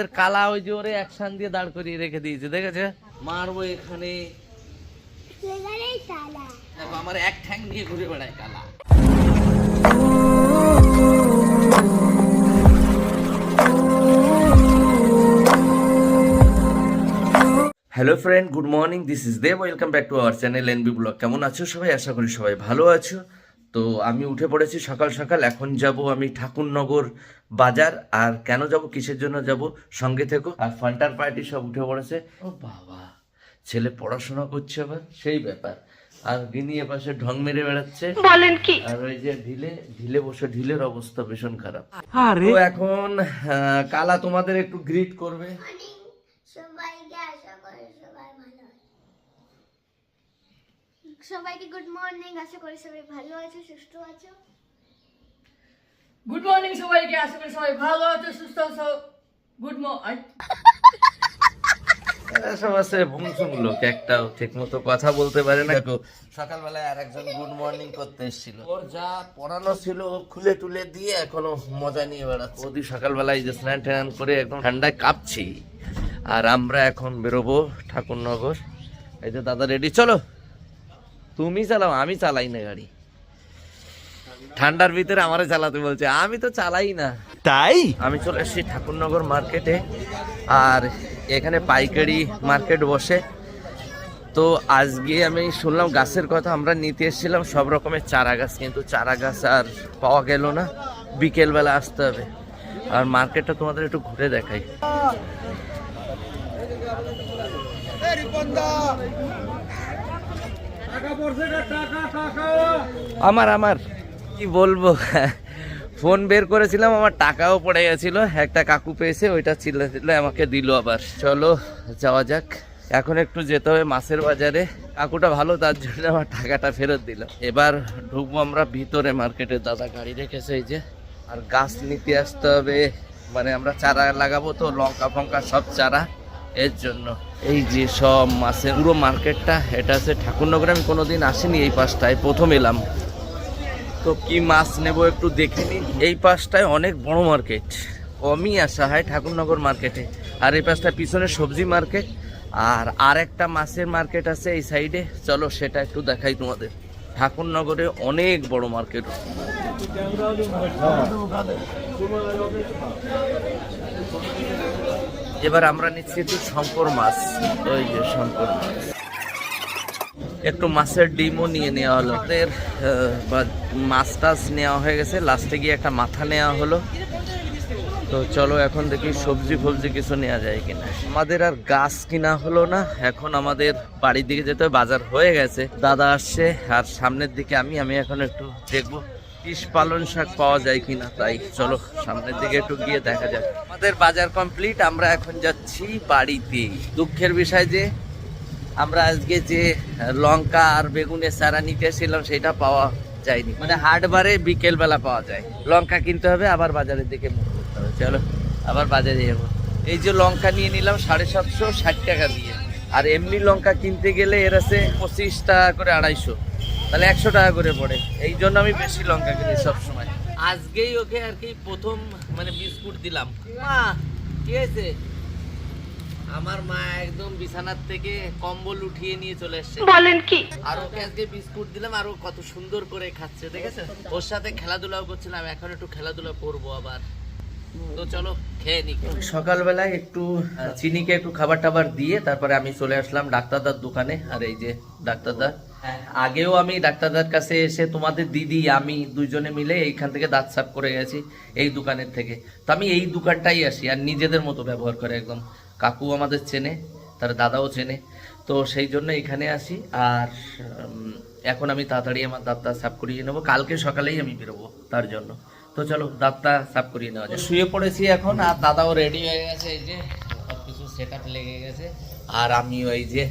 তোর কালা ওই যে ওরে একসান দিয়ে দাঁড় করিয়ে রেখে দিয়েছে, দেখেছে? মারবো এখানে। আমার এক ঠ্যাং নিয়ে ঘুরে বেড়ায় কালা। Hello friend good morning this is Dev welcome back to our channel NB blog কেমন আছো সবাই? আশা করি সবাই ভালো আছো। তো আমি উঠে পড়েছি সকাল সকাল। এখন যাব আমি ঠাকুরনগর বাজার। আর কেন যাব কিসের জন্য যাব সঙ্গে থেকো। আর ফান্টার পার্টি সব উঠে পড়েছে। ও বাবা ছেলে পড়াশোনা করছে আবার? সেই ব্যাপার। আর গিনি এ পাশে ঢং মেরে বেড়াচ্ছে। বলেন কি? আর ওই যে ঢিলে ঢিলে বসে ঢিলের অবস্থা ভীষণ খারাপ। তো এখন আহ, কালা তোমাদের একটু গ্রিট করবে সবাইকে আশা করি সবাই ভালো আছে সবাইকে গুড মর্নিং আশা করি সবাই ভালো আছো সুস্থ আছো? গুড মর্নিং সবাইকে আশা করি সবাই ভালো আছো সুস্থ আছো। গুড মর্নিং সব আছে ভুংসুং লোক একটাও ঠিক মতো কথা বলতে পারে না। দেখো সকালবেলায় আর একজন গুড মর্নিং করতে এসেছিল। ওর যা পড়ানো ছিল ও খুলে টুলে দিয়ে এখনও মজা নিয়ে বেড়াচ্ছে। ওদি সকালবেলায় যে স্নান টান করে একদম ঠান্ডায় কাঁপছি। আর আমরা এখন বেরোবো ঠাকুরনগর। এই যে দাদা রেডি চলো। তুমি চালাও আমি চালাই না গাড়ি। ঠান্ডার ভিতরে আমারে চালাতে বলছে আমি তো চালাই না। তাই? আমি চলে এসেছি ঠাকুরনগর মার্কেটে আর এখানে পাইকারি মার্কেট বসে। তো আজকে আমি শুনলাম গাছের কথা আমরা নিতে এসেছিলাম সব রকমের চারা গাছ কিন্তু চারা গাছ আর পাওয়া গেল না। বিকেলবেলা আসতে হবে। আর মার্কেটটা তোমাদের একটু ঘুরে দেখাই। আমার আমার। কি বলব? ফোন বের করেছিলাম, আমার টাকাও পড়ে গেছিল। একটা কাকু পেয়েছে, ওইটা চিল্লা চিল্লা আমাকে দিল আবার। চলো, যাওয়া যাক। এখন একটু যেতে হবে মাছের বাজারে। কাকুটা ভালো, তার জন্য আমার টাকাটা ফেরত দিল। এবার ঢুকবো আমরা ভিতরে মার্কেটে। দাদা গাড়ি রেখেছে এই যে। আর গাছ নিতে আসতে হবে। মানে আমরা চারা লাগাবো তো লঙ্কা ফঙ্কা সব চারা। এর জন্য। এই যে সব মাছের পুরো মার্কেটটা, এটা আছে ঠাকুরনগরে। আমি কোনোদিন আসিনি এই পাশটায়, প্রথম এলাম। তো কি মাছ নেব একটু দেখে নিই। এই পাশটায় অনেক বড় মার্কেট। কমই আসা হয় ঠাকুরনগর মার্কেটে। আর এই পাশটা পিছনে সবজি মার্কেট। আর আর একটা মাছের মার্কেট আছে এই সাইডে। চলো সেটা একটু দেখাই তোমাদের। ঠাকুরনগরে অনেক বড় মার্কেট। এবার আমরা নিচ্ছি একটু শঙ্কর মাছ। ওই যে শঙ্কর মাছ। একটু মাছের ডিমও নিয়ে নেওয়া হলো। ওদের মাছ টাছ নেওয়া হয়ে গেছে। লাস্টে গিয়ে একটা মাথা নেওয়া হলো। তো চলো এখন দেখি সবজি ফবজি কিছু নেওয়া যায় কিনা। আমাদের আর গাছ কিনা হলো না। এখন আমাদের বাড়ির দিকে যেতে বাজার হয়ে গেছে। দাদা আসছে। আর সামনের দিকে আমি আমি এখন একটু দেখব। পিস পালন শাক পাওয়া যায় কিনা? তাই, চলো, সামনের দিকে একটু গিয়ে দেখা যাক। আমাদের বাজার কমপ্লিট আমরা এখন যাচ্ছি বাড়িতে। দুঃখের বিষয় যে, আমরা আজকে যে লঙ্কা আর বেগুনের চারা নিতে এসেছিলাম, সেটা পাওয়া যায়নি। মানে হাটবারে বিকেল বেলা পাওয়া যায়। লঙ্কা কিনতে হবে, আবার বাজারের দিকে মুখ করতে হবে। চলো, আবার বাজারে যাব। এই যে লঙ্কা নিয়ে নিলাম, সাড়ে সাতশো ষাট টাকা দিয়ে। আর এমনি লঙ্কা কিনতে গেলে এর আছে পঁচিশ টাকা করে আড়াইশো। তাহলে একশো টাকা করে পড়ে। এই জন্য আমি বেশি লঙ্কা কিনি সবসময়। আজকেই ওকে আর কি প্রথম মানে বিস্কুট দিলাম। মা কি হয়েছে? আমার মা একদম বিছানার থেকে কম্বল উঠিয়ে নিয়ে চলে এসছে। বলেন কি? আর ওকে আজকে বিস্কুট দিলাম আর ও কত সুন্দর করে খাচ্ছে দেখেছ? ওর সাথে খেলাধুলাও করছিলাম এখন একটু খেলাধুলা করব আবার। তো চলো খেয়ে নি সকালবেলায় একটু চিনিকে একটু খাবার টাবার দিয়ে তারপরে আমি চলে আসলাম ডাক্তারদার দোকানে। আর এই যে ডাক্তারদা আগেও আমি ডাক্তারদার কাছে এসে তোমাদের দিদি, আমি দুইজনে মিলে এইখান থেকে দাঁত সাফ করে গেছি, এই দোকানের থেকে। তো আমি এই দোকানটাই আসি, আর নিজেদের মতো ব্যবহার করে একদম। কাকু আমাদের চেনে, তার দাদাও চেনে। তো সেই জন্য এখানে আসি, আর এখন আমি তাড়াতাড়ি আমার দাঁতটা সাফ করিয়ে নেব। কালকে সকালেই আমি বেরোবো তার জন্য। তো চলো, দাঁতটা সাফ করিয়ে নেওয়া যায় শুয়ে পড়েছি এখন, আর দাদাও রেডি হয়ে গেছে, এই যে সব কিছু সেট আপ লেগে গেছে। আর আমিও এই যে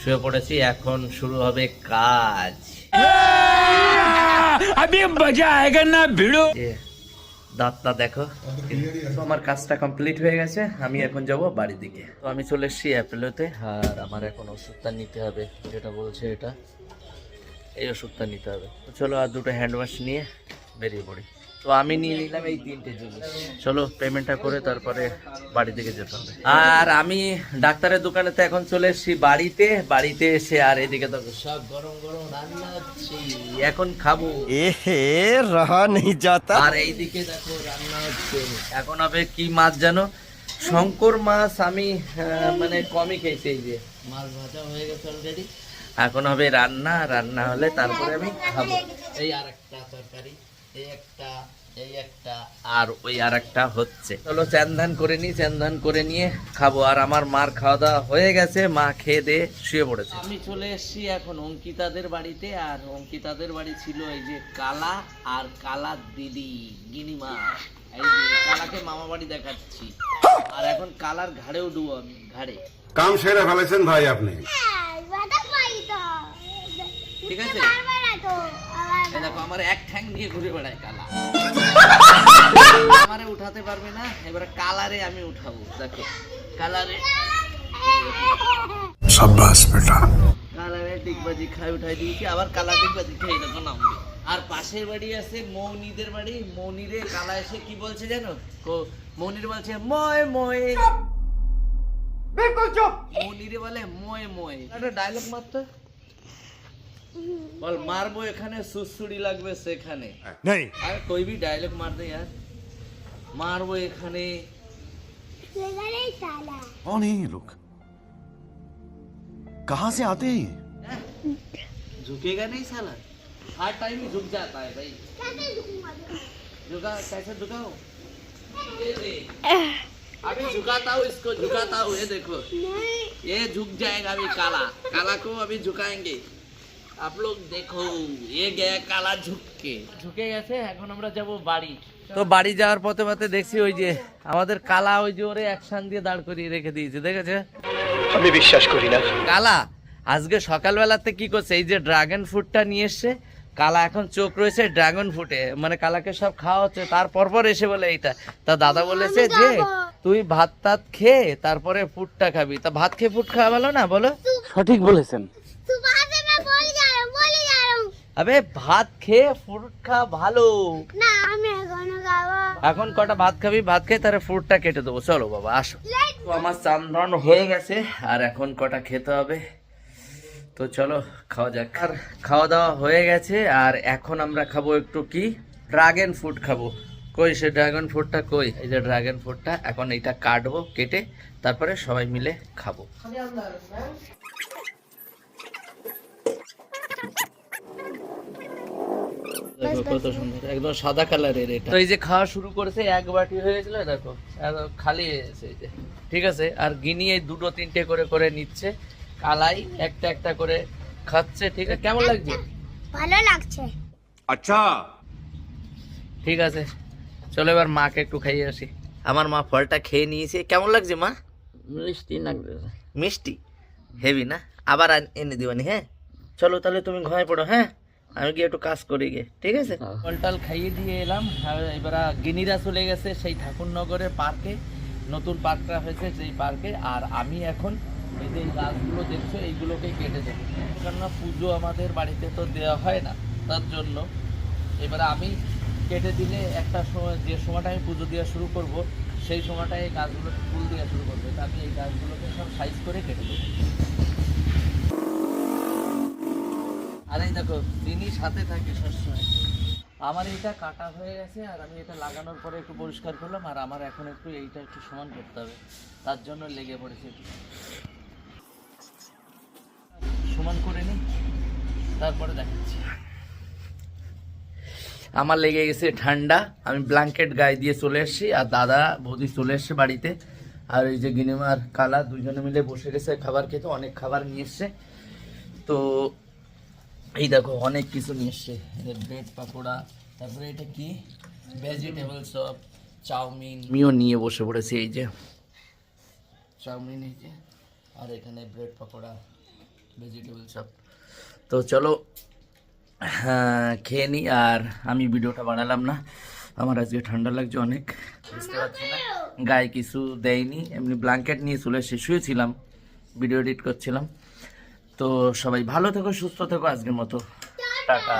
শুয়ে পড়েছি এখন শুরু হবে কাজ। আমি মজা আয়েগা না ভিড়ো। দাঁতটা দেখো। আমার কাজটা কমপ্লিট হয়ে গেছে আমি এখন যাব বাড়ির দিকে। তো আমি চলে এসেছি অ্যাপেলোতে আর আমার এখন ওষুধটা নিতে হবে যেটা বলছে এটা। এই ওষুধটা নিতে হবে। চলো আর দুটো হ্যান্ড ওয়াশ নিয়ে বেরিয়ে পড়ি। তো আমি নিয়ে নিলাম এই তিনটে জিনিস। চলো পেমেন্টটা করে তারপরে বাড়ি থেকে যেতে হবে। আর আমি ডাক্তারের দোকানে তো এখন চলে এসেছি বাড়িতে। বাড়িতে এসে আর এদিকে তো সব গরম গরম রান্না হচ্ছে। এখন খাব। এহে রহা নেই যাত। আর এইদিকে দেখো রান্না হচ্ছে। এখন হবে কি মাছ জানো? শঙ্কর মাছ আমি মানে কমই খেয়েছি এই যে। মাছ ভাজা হয়ে গেছে অলরেডি এখন হবে রান্না। রান্না হলে তারপরে আমি খাব। এই আর একটা তরকারি এই একটা এই একটা। আর ওই আর একটা হচ্ছে। চলো চ্যান করে নি চ্যান করে নিয়ে খাব। আর আমার মার খাওয়া দাওয়া হয়ে গেছে মা খেয়ে দিয়ে শুয়ে পড়েছে। আমি চলে এসেছি এখন অঙ্কিতাদের বাড়িতে আর অঙ্কিতাদের বাড়ি ছিল এই যে কালা আর কালা দিদি গিনিমা। এই যে কালাকে মামা বাড়ি দেখাচ্ছি। আর এখন কালার ঘাড়ে উঠবো আমি ঘাড়ে। কাম সেরে ফেলেছেন ভাই আপনি। হ্যাঁ। ঠিক আছে। এই দেখো আমার এক ঠ্যাং নিয়ে ঘুরে বেড়ায় কালা। আমারে উঠাতে পারবে না এবারে কালারে আমি উঠাবো দেখো। কালারে। সাব্বাস বেটা। কালারে ডিগবাজি খাই উঠাই দিয়েছি আবার কালার ডিগবাজি খেয়ে দেখো নামবে। আর পাশের বাড়ি আছে মৌনিদের বাড়ি মৌনিরে কালা এসে কি বলছে জানো? কো- মৌনির বলছে ময় ময়। মৌনিরে বলে ময় ময়। একটা ডায়লগ মারতো? বল মারবো এখানে সুসুড়ি লাগবে সেখানে নেই अरे कोई भी डायलॉग मार दे यार मारबो এখানে সেখানেই তালা। कौन है ये लोग कहाँ से आते हैं हैं? झुकेगा नहीं साला हर टाइम ही झुक जाता है भाई कैसे झुकूंगा? झुका कैसे झुकाओ ये देख अभी झुकाता हूँ इसको झुकाता हूँ ये देखो नहीं, ये झुक जाएगा अभी काला काला को अभी झुकाएंगे आप लोग देखो ये गया काला झुक के ঝুঁকে গেছে এখন আমরা যাব বাড়ি তো বাড়ি যাওয়ার পথে পথে দেখছি ওই যে আমাদের কালা ওই যে ওরে একসান দিয়ে দাঁড় করিয়ে রেখে দিয়েছে দেখেছে আমি বিশ্বাস করি না কালা আজকে সকালবেলাতে কি করছে এই যে ড্রাগন ফ্রুটটা নিয়ে এসছে কালা এখন চোখ রয়েছে ড্রাগন ফ্রুটে মানে কালাকে সব খাওয়া হচ্ছে তারপর পর এসে বলে এইটা তা দাদা বলেছে যে তুই ভাত টাত খেয়ে তারপরে ফুটটা খাবি তা ভাত খেয়ে ফুট খাওয়া ভালো না বলো সঠিক বলেছেন আবে ভাত খেয়ে ফ্রুট খা ভালো। না আমি এখনও খাব। এখন কটা ভাত খাবি? ভাত খেয়ে তার ফ্রুটটা কেটে দেবো। চলো বাবা আসো। তো আমার চান্দ্রন হয়ে গেছে আর এখন কটা খেতে হবে? তো চলো খাওয়া যাক। আর খাওয়া দাওয়া হয়ে গেছে আর এখন আমরা খাব একটু কি? ড্রাগন ফ্রুট খাব। কই সে ড্রাগন ফ্রুটটা কই? এই যে ড্রাগন ফ্রুটটা এখন এইটা কাটবো কেটে তারপরে সবাই মিলে খাব। সাদা কালারের যে খাওয়া শুরু করেছে এক বাটি হয়েছিল দেখো খালি ঠিক আছে আর দুটো তিনটে করে করে নিচ্ছে কালাই একটা একটা করে খাচ্ছে ঠিক আছে? কেমন লাগছে? আচ্ছা। ঠিক আছে চলো এবার মাকে একটু খাইয়ে আসি। আমার মা ফলটা খেয়ে নিয়েছে কেমন লাগছে মা? মিষ্টি লাগবে মিষ্টি? হেভি না? আবার এনে দিবানি হ্যাঁ? চলো তাহলে তুমি ঘরে পড়ো হ্যাঁ? আমি গিয়ে একটু কাজ করি গিয়ে ঠিক আছে? ফল টাল খাইয়ে দিয়ে এলাম আর এবার গিনিরা চলে গেছে সেই ঠাকুরনগরের পার্কে। নতুন পার্কটা হয়েছে সেই পার্কে আর আমি এখন এই যে গাছগুলো দেখছ এইগুলোকে কেটে দেবো। কেননা পুজো আমাদের বাড়িতে তো দেওয়া হয় না তার জন্য। এবারে আমি কেটে দিলে একটা সময় যে সময়টা আমি পুজো দেওয়া শুরু করব সেই সময়টায় এই গাছগুলোকে ফুল দেওয়া শুরু করবে। তা আমি এই গাছগুলোকে সব সাইজ করে কেটে দেবো। আর এই দেখো তিনি সাথে থাকে সবসময়। আমার এটা কাটা হয়ে গেছে, আর আমি এটা লাগানোর পরে একটু পরিষ্কার করলাম, আর আমার এখন একটু এইটা একটু সমান করতে হবে। তার জন্য লেগে পড়েছে সমান করে নিই, তারপরে দেখাচ্ছি। আমার লেগে গেছে ঠান্ডা, আমি ব্ল্যাঙ্কেট গায়ে দিয়ে চলে এসেছি আর দাদা বৌদি চলে এসছে বাড়িতে। আর এই যে গিনেমার কালা দুজনে মিলে বসে গেছে খাবার খেতে, অনেক খাবার নিয়ে এসছে। তো এই দেখো অনেক কিছু নিয়ে এসছে। ব্রেড পাকোড়া তারপরে এটা কি? ভেজিটেবল সব চাউমিন। মিও নিয়ে বসে পড়েছি এই যে। চাউমিন এই যে। আর এখানে ব্রেড পাকোড়া ভেজিটেবল সব তো চলো হ্যাঁ খেয়ে নিই আর আমি ভিডিওটা বানালাম না। আমার আজকে ঠান্ডা লাগছে অনেক। বুঝতে পারছি না? গায়ে কিছু দেয়নি এমনি ব্ল্যাঙ্কেট নিয়ে চলে এসে শুয়েছিলাম। ভিডিও এডিট করছিলাম। তো সবাই ভালো থেকো সুস্থ থেকো আজকের মতো। টাটা।